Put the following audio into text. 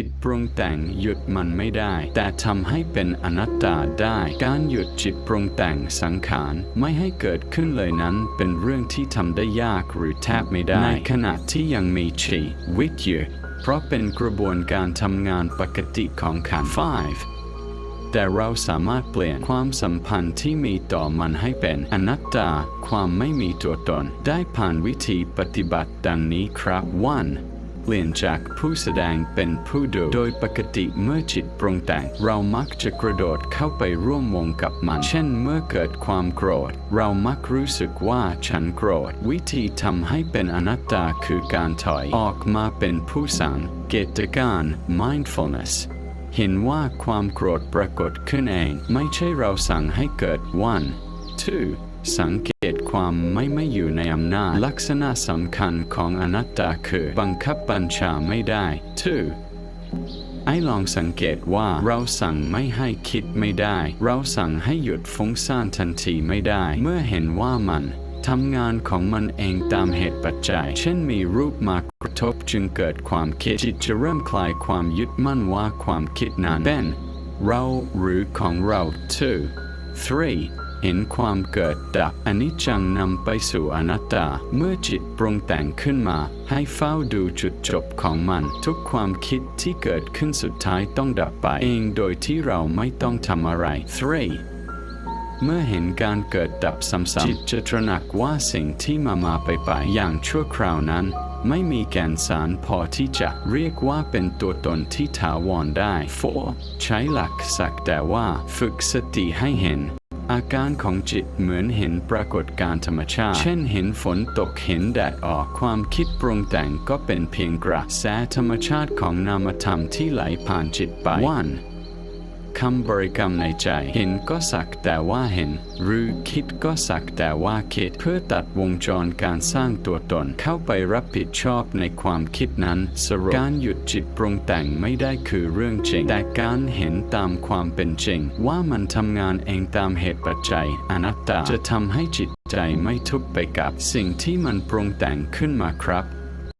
จิตปรุงแต่งหยุดมันไม่ได้ แต่ทำให้เป็นอนัตตาได้ การหยุดจิตปรุงแต่งสังขารไม่ให้เกิดขึ้นเลยนั้น เป็นเรื่องที่ทำได้ยากหรือแทบไม่ได้ ในขณะที่ยังมีชีวิตอยู่เพราะเป็นกระบวนการทำงานปกติของขันธ์5แต่เราสามารถเปลี่ยนความสัมพันธ์ที่มีต่อมันให้เป็นอนัตตา ความไม่มีตัวตน ได้ผ่านวิธีปฏิบัติดังนี้ครับ 1. เปลี่ยนจากผู้แสดงเป็นผู้ดู โดยปกติเมื่อจิตปรุงแต่ง เรามักจะกระโดดเข้าไปร่วมวงกับมัน เช่นเมื่อเกิดความโกรธ เรามักรู้สึกว่าฉันโกรธ วิธีทำให้เป็นอนัตตาคือการถอยออกมาเป็นผู้สังเกตการ mindfulness เห็นว่าความโกรธปรากฏขึ้นเอง ไม่ใช่เราสั่งให้เกิด one two สังเกตความไม่ไม่อยู่ในอำนาจ ลักษณะสำคัญของอนัตตาคือบังคับบัญชาไม่ได้ two ไอ้ลองสังเกตว่าเราสั่งไม่ให้คิดไม่ได้ เราสั่งให้หยุดฟุ้งซ่านทันทีไม่ได้ เมื่อเห็นว่ามันทำงานของมันเองตามเหตุปัจจัย เช่นมีรูปมากระทบจึงเกิดความคิดจิตจะเริ่มคลายความยึดมั่นว่าความคิดนั้นเป็นเราหรือของเรา two three เห็นความเกิดดับอันนี้จังนำไปสู่อนัตตา เมื่อจิตปรุงแต่งขึ้นมา ให้เฝ้าดูจุดจบของมัน ทุกความคิดที่เกิดขึ้นสุดท้ายต้องดับไปเองโดยที่เราไม่ต้องทำอะไร three เมื่อเห็นการเกิดดับซ้ำๆจิตจะตระหนักว่าสิ่งที่มามาไปไปอย่างชั่วคราวนั้น ไม่มีแกนสารพอที่จะเรียกว่าเป็นตัวตนที่ถาวรได้ 4. ใช้หลักสักแต่ว่าฝึกสติให้เห็น อาการของจิตเหมือนเห็นปรากฏการธรรมชาติ เช่นเห็นฝนตกเห็นแดดออกความคิดปรุงแต่งก็เป็นเพียงกระแสธรรมชาติของนามธรรมที่ไหลผ่านจิตไป one คำบริกรรมในใจ เห็นก็สักแต่ว่าเห็น หรือคิดก็สักแต่ว่าคิด เพื่อตัดวงจรการสร้างตัวตนเข้าไปรับผิดชอบในความคิดนั้น สรุปการหยุดจิตปรุงแต่งไม่ได้คือเรื่องจริง แต่การเห็นตามความเป็นจริง ว่ามันทำงานเองตามเหตุปัจจัย อนัตตาจะทำให้จิตใจไม่ทุกไปกับ สิ่งที่มันปรุงแต่งขึ้นมาครับ